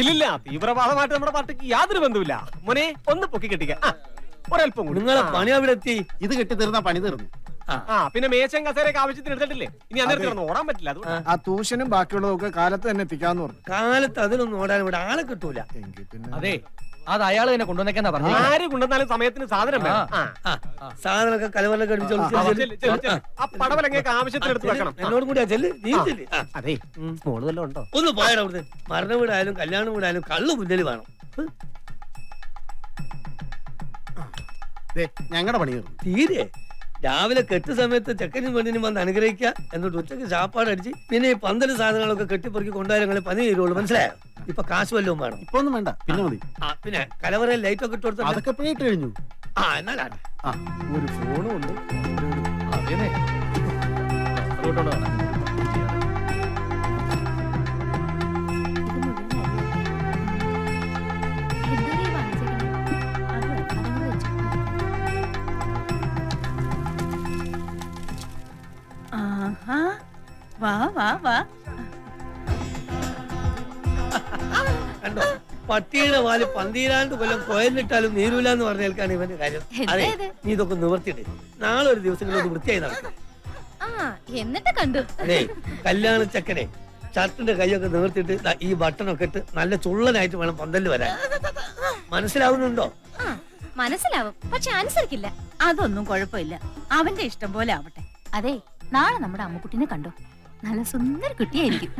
ഇല്ലില്ല തീവ്രവാദമായിട്ട് നമ്മുടെ പാർട്ടിക്ക് യാതൊരു ബന്ധമില്ല മോനെ ഒന്ന് പൊക്കി കെട്ടിക്ക. ആ, ഒരല്പം കൂടി. നിങ്ങളെ പണി അവിടെ എത്തി ഇത് കെട്ടി തീർന്ന പണി തീർന്നു. ആ പിന്നെ മേശം കസേരയൊക്കെ ആവശ്യത്തിന് എടുത്തിട്ടില്ലേ? ഇനി അന്നേരത്തെ കിടന്ന് ഓടാൻ പറ്റില്ല അതുകൊണ്ട്. ആ തൂഷനും ബാക്കിയുള്ളതൊക്കെ കാലത്ത് തന്നെ എത്തിക്കാന്ന് പറഞ്ഞു. കാലത്ത് അതിനൊന്നും ഓടാൻ ഇവിടെ ആളെ കിട്ടൂല. എങ്കിൽ പിന്നെ അതെ. അത് അയാൾ തന്നെ കൊണ്ടുവന്നേക്കാന്നാ പറഞ്ഞു ആര് കൊണ്ടുവന്നാലും സമയത്തിന് സാധനം വേണം. ആ. ആ സാധനമൊക്കെ കലവറൊക്കെ അടിച്ച് ആ, ഒളിച്ച് ചെല്ല്, ചെല്ല്, ചെല്ല്. ആ പടവലങ്ങയൊക്കെ ആവശ്യത്തിന് എടുത്ത് വെക്കണം. ആ. എന്നോട് കൂടിയാ ചെല്ല്. നീ ചെല്ല് ആ. അതെ. മോൾ വല്ലതും ഉണ്ടോ? ഒന്ന് പോയാലോ അവിടുത്തെ മരണ വീടായാലും കല്യാണം വീടായാലും കള്ളു മുന്നിൽ വേണം. ഞങ്ങളുടെ പണി തീരെ? രാവിലെ കെട്ട് സമയത്ത് ചെക്കനും പെണ്ണിനും വന്ന് അനുഗ്രഹിക്കുക എന്നിട്ട് ഉച്ചയ്ക്ക് ചാപ്പാട് അടിച്ച് പിന്നെ ഈ പന്തൽ സാധനങ്ങളൊക്കെ കെട്ടിപ്പറക്കി കൊണ്ടുവരാൻ പനി തീരുള്ളൂ മനസ്സിലായോ? ഇപ്പൊ കാശ് വല്ലതും വേണം. ഇപ്പൊ ഒന്നും വേണ്ട. പിന്നെ മതി. ആ പിന്നെ കലവറയിൽ ലൈറ്റ് ഒക്കെ ഇട്ട് കൊടുത്തിട്ട് അതൊക്കെ ഇട്ട് കഴിഞ്ഞു. ആ എന്നാലാണ് ആ ഒരു ഫോണും ഉണ്ട്. അതേനെ വാ വാ വാ. കണ്ടോ? പട്ടിയുടെ വാൽ പന്തീരാണ്ട് കൊല്ലം കോയലിട്ടാലും നീരൂല എന്ന് പറഞ്ഞ കേൾക്കാണ് ഇവന്റെ കാര്യം. അതെ നീ ഇതൊക്കെ നിവർത്തിയിട്ട്. നാളെ ഒരു ദിവസം ഇങ്ങനെ ഒന്ന് വൃത്തിയായി നടക്കും. എന്നിട്ട് കണ്ടു. അതെ കല്യാണ ചക്കനെ ഷർട്ടിന്റെ കൈയൊക്കെ നിവർത്തിട്ട് ഈ ബട്ടണൊക്കെ ഇട്ട് നല്ല ചുള്ളനായിട്ട് വേണം പന്തലിൽ വരാൻ. മനസ്സിലാവുന്നുണ്ടോ? മനസ്സിലാവും. പക്ഷെ അനുസരിക്കില്ല. അതൊന്നും കുഴപ്പമില്ല. അവന്റെ ഇഷ്ടം പോലെ ആവട്ടെ. അതെ നാളെ നമ്മുടെ അമ്മക്കുട്ടിനെ കണ്ടോ? നല്ല സുന്ദര കുട്ടിയായിരിക്കും.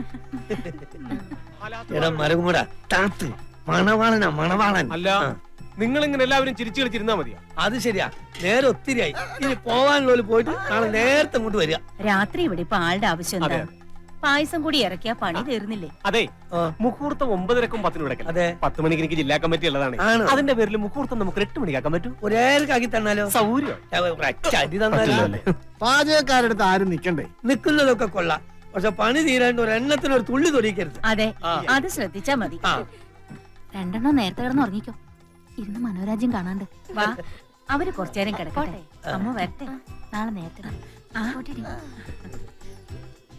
എടാ മരകുമട താത്ത്. മണവാളനാ മണവാളൻ. അല്ല ആ, നിങ്ങൾ ഇങ്ങനെ എല്ലാവരും ചിരിച്ചു കളിച്ചിരുന്നാ മതിയാ? അത് ശരിയാ. നേരെ ഒത്തിരിയായി. ഇനി പോവാനുള്ള പോയിട്ട് നാളെ നേരത്തെ ഇങ്ങോട്ട് വരിക. രാത്രി ഇവിടെ ഇപ്പൊ ആളുടെ ആവശ്യം അതെ. പായസം കൂടി ഇറക്കിയാ പണി തീർന്നില്ലേ? അതെ. മുഹൂർത്തം ഒമ്പതരക്കും പത്തിനും ഇടയ്ക്കും അതെ. പത്ത് മണിക്ക് എനിക്ക് ജില്ലാ കമ്മിറ്റി ഉള്ളതാണ്. ആണ്. അതിന്റെ പേരിൽ മുഹൂർത്തം നമുക്ക് എട്ട് മണിക്കാക്കാൻ പറ്റൂ. ഒരേക്കാക്കി തന്നാലോ? സൗകര്യം. അടി തന്നാലോ? പാചകക്കാരടുത്ത് ആരും നിക്കണ്ടേ? നിൽക്കുന്നതൊക്കെ കൊള്ളാം. പക്ഷെ പണി തീരാണ്ട് ഒരു എണ്ണത്തിന് ഒരു തുള്ളി തൊടിക്കരുത് അതെ. ആ. അത് ശ്രദ്ധിച്ചാ മതി. ആ. രണ്ടെണ്ണം നേരത്തെ കിടന്ന് ഉറങ്ങിക്കോ. ഇരുന്ന് മനോരാജ്യം കാണാണ്ട്. വാ. അവർ കുറച്ചേരം കിടക്കട്ടെ. അമ്മ വരട്ടെ. നാളെ നേരത്തെ. ആ. ആ.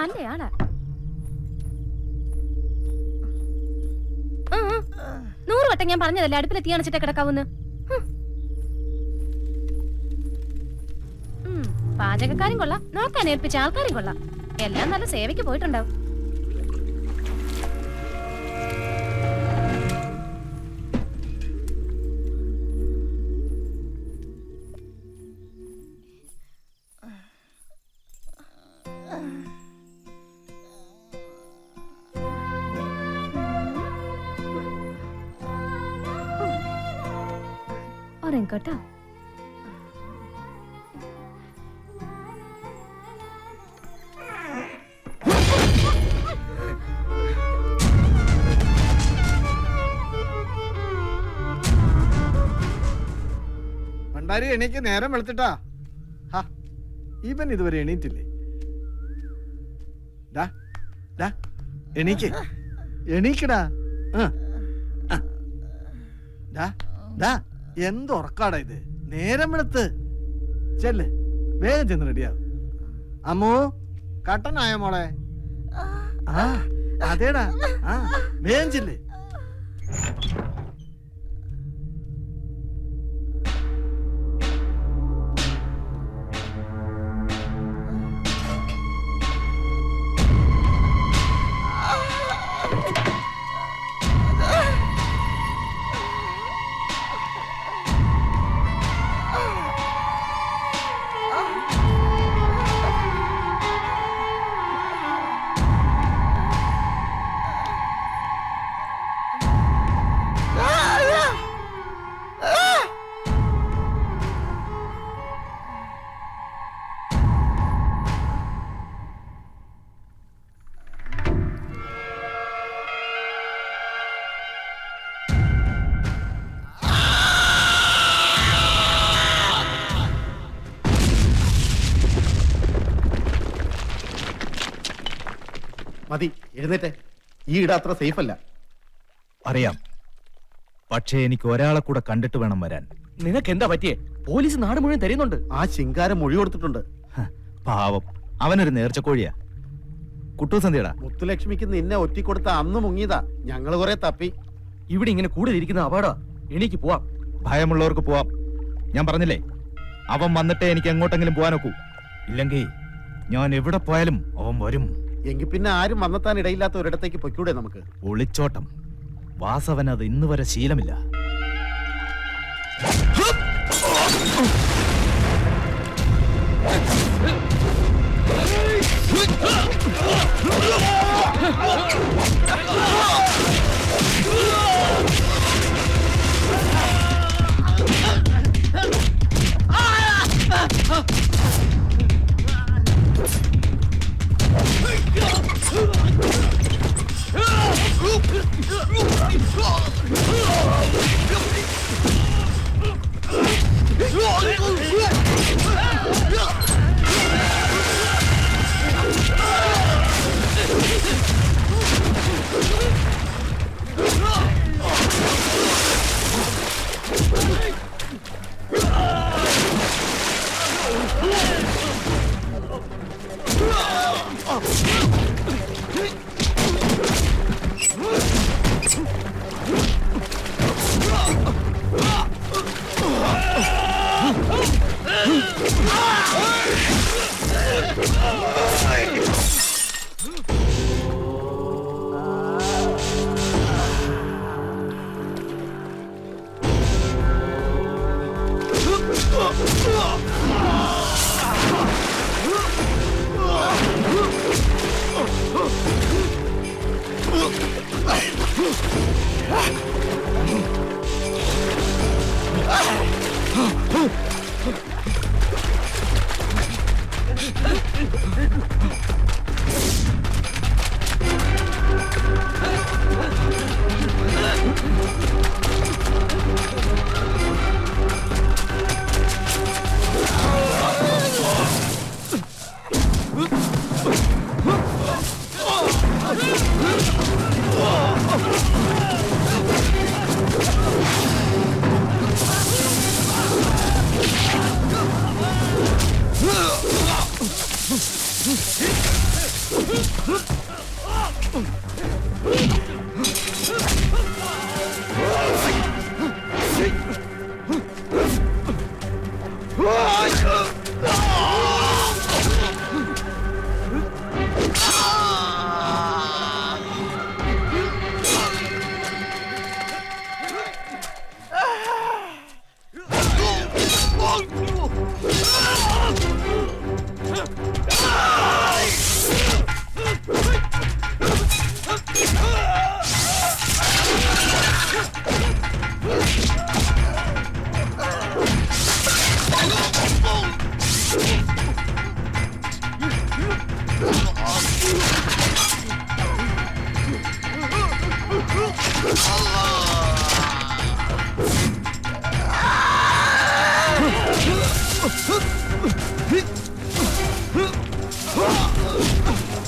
നല്ലയാളാ. നൂറ് വട്ടം ഞാൻ പറഞ്ഞതല്ലേ അടുപ്പിലെ തീ അണച്ചിട്ട് കിടക്കാവുന്ന്. പാചകക്കാരും കൊള്ളാം. നോക്കാൻ ഏൽപ്പിച്ച ആൾക്കാരും കൊള്ളാം. എല്ലാം നല്ല സേവയ്ക്ക് പോയിട്ടുണ്ടാവും. ഉറങ്ങിക്കോട്ടോ ഭണ്ഡാരി എണീക്ക്. നേരം വെളുത്തിട്ടാ. ഹാ ഇവൻ ഇതുവരെ എണീറ്റില്ലേ? ഡാ ഡാ എണീക്ക്. എണീക്കടാ. ദാ ഡാ. എന്ത് ഉറക്കാടാ ഇത്? നേരം വെളുത്ത് ചെല്ല്. വേഗം ചെന്ന് റെഡിയാവും അമ്മോ കട്ടനായ മോളെ? ആ അതേടാ. ആ വേഗം ചെല്ല്. എഴുന്നേറ്റ്. ഈ ഇട അത്ര സേഫ് അല്ല അറിയാം. പക്ഷേ എനിക്ക് ഒരാളെ കൂടെ കണ്ടിട്ട് വേണം വരാൻ. നിനക്ക് എന്താ പറ്റിയേ? പോലീസ് നാട് മുഴുവൻ തരുന്നുണ്ട്. ആ ശിങ്കാരം മൊഴി കൊടുത്തിട്ടുണ്ട്. ഹ, പാവം. അവനൊരു നേർച്ചക്കോഴിയാ. കുട്ടൂസന്ധ്യടാ. മുത്തുലക്ഷ്മിക്ക് നിന്നെ ഒറ്റിക്കൊടുത്ത അന്ന് മുങ്ങിയതാ. ഞങ്ങൾ കുറെ തപ്പി. ഇവിടെ ഇങ്ങനെ കൂടുതൽ ഇരിക്കുന്ന അപാടാ എനിക്ക് പോവാം. ഭയമുള്ളവർക്ക് പോവാം. ഞാൻ പറഞ്ഞില്ലേ? അവൻ വന്നിട്ടേ എനിക്ക് എങ്ങോട്ടെങ്കിലും പോവാനൊക്കൂ. ഇല്ലെങ്കിൽ ഞാൻ എവിടെ പോയാലും അവൻ വരും. എങ്കിൽ പിന്നെ ആരും വന്നെത്താൻ ഇടയില്ലാത്ത ഒരിടത്തേക്ക് പൊയ്ക്കൂടെ നമുക്ക്? ഒളിച്ചോട്ടം. വാസവൻ അത് ഇന്ന് വരെ ശീലമില്ല. Ah!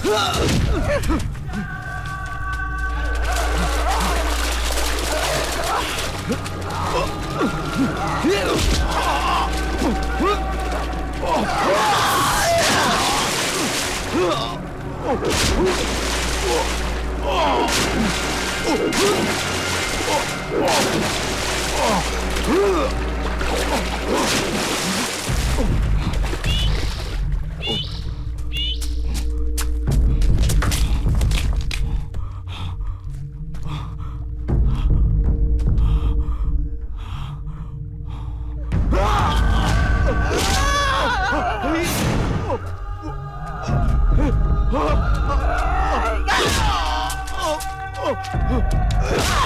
으아! Huh?